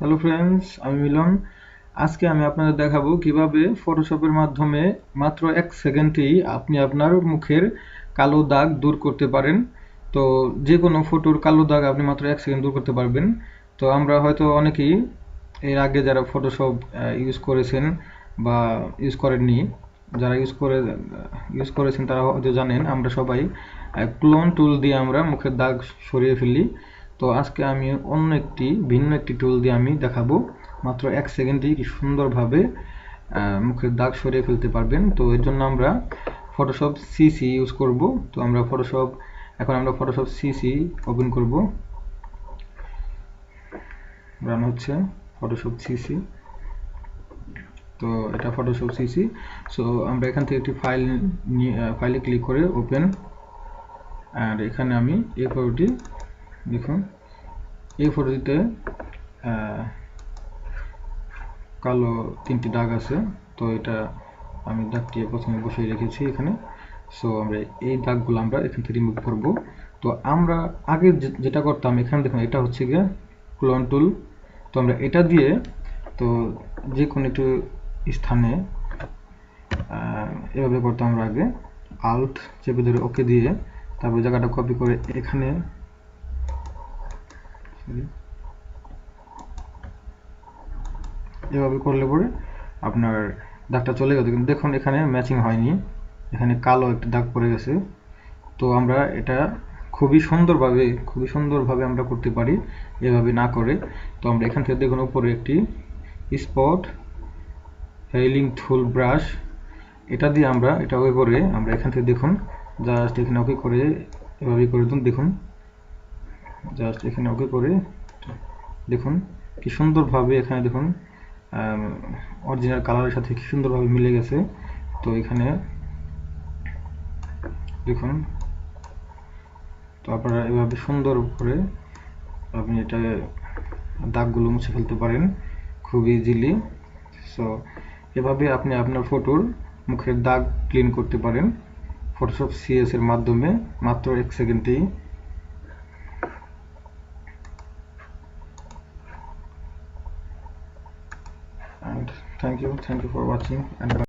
Hello friends আমি মিলন। আজকে আমি আপনাদের দেখাবো কীভাবে ফটোশপের মাধ্যমে মাত্র এক সেকেন্ডেই আপনি আপনার মুখের কালো দাগ দূর করতে পারেন। তো যে কোনো ফটোর কালো দাগ আপনি মাত্র এক সেকেন্ড দূর করতে পারবেন। তো আমরা হয়তো অনেকেই এর আগে যারা ফটোশপ ইউজ করেছেন বা ইউজ করেননি, যারা ইউজ করে ইউজ করেছেন তারা হয়তো জানেন, আমরা সবাই ক্লোন টুল দিয়ে আমরা মুখের দাগ সরিয়ে ফেলি। তো আজকে আমি অন্য একটি, ভিন্ন একটি টুল দিয়ে আমি দেখাবো। মাত্র এক সেকেন্ডেই কি সুন্দরভাবে মুখের দাগ সরিয়ে ফেলতে পারবেন। তো এর জন্য আমরা ফটোশপ সিসি ইউজ করব। তো আমরা ফটোশপ এখন আমরা ফটোশপ সিসি ওপেন করব। রান হচ্ছে ফটোশপ সিসি তো এটা ফটোশপ সিসি সো আমরা এখান থেকে একটি ফাইল ফাইলে ক্লিক করে ওপেন আর এখানে আমি এই ফটোটি দেখুন, এই ফটোটিতে কালো তিনটি দাগ আছে, তো এটা আমি দাগটি প্রথমে বসিয়ে রেখেছি এখানে। সো আমরা এই দাগগুলো আমরা এখান থেকে রিমুভ করব। তো আমরা আগে যেটা করতাম এখানে দেখুন, এটা হচ্ছে গিয়ে ক্লোন টুল তো আমরা এটা দিয়ে, তো যে কোনো একটু স্থানে এভাবে করতাম আমরা আগে। আল্ট চেপে ধরে ওকে দিয়ে, তারপর জায়গাটা কপি করে এখানে এভাবে করলে পরে আপনার দাগটা চলে গেছে কিন্তু দেখুন, এখানে ম্যাচিং হয়নি। এখানে কালো একটা দাগ পড়ে গেছে। তো আমরা এটা খুবই সুন্দরভাবে খুবই সুন্দরভাবে আমরা করতে পারি। এভাবে না করে। তো আমরা এখান থেকে দেখুন, উপরে একটি স্পট হেলিং থুল ব্রাশ এটা দিয়ে আমরা, এটা ওকে করে আমরা এখান থেকে দেখুন জাস্ট এখানে ওকে করে এভাবে করে দেখুন। জাস্ট এখানে ওকে করে। দেখুন, কি সুন্দরভাবে এখানে দেখুন অরিজিনাল কালারের সাথে কি সুন্দরভাবে মিলে গেছে। তো এখানে দেখুন, তো আপনারা এভাবে সুন্দর করে আপনি এটা দাগগুলো মুছে ফেলতে পারেন। খুব ইজিলি সো এভাবে আপনি আপনার ফটোর মুখের দাগ ক্লিন করতে পারেন। ফটোশপ সিএস এর মাধ্যমে, মাত্র এক সেকেন্ডেই and thank you thank you for watching and bye.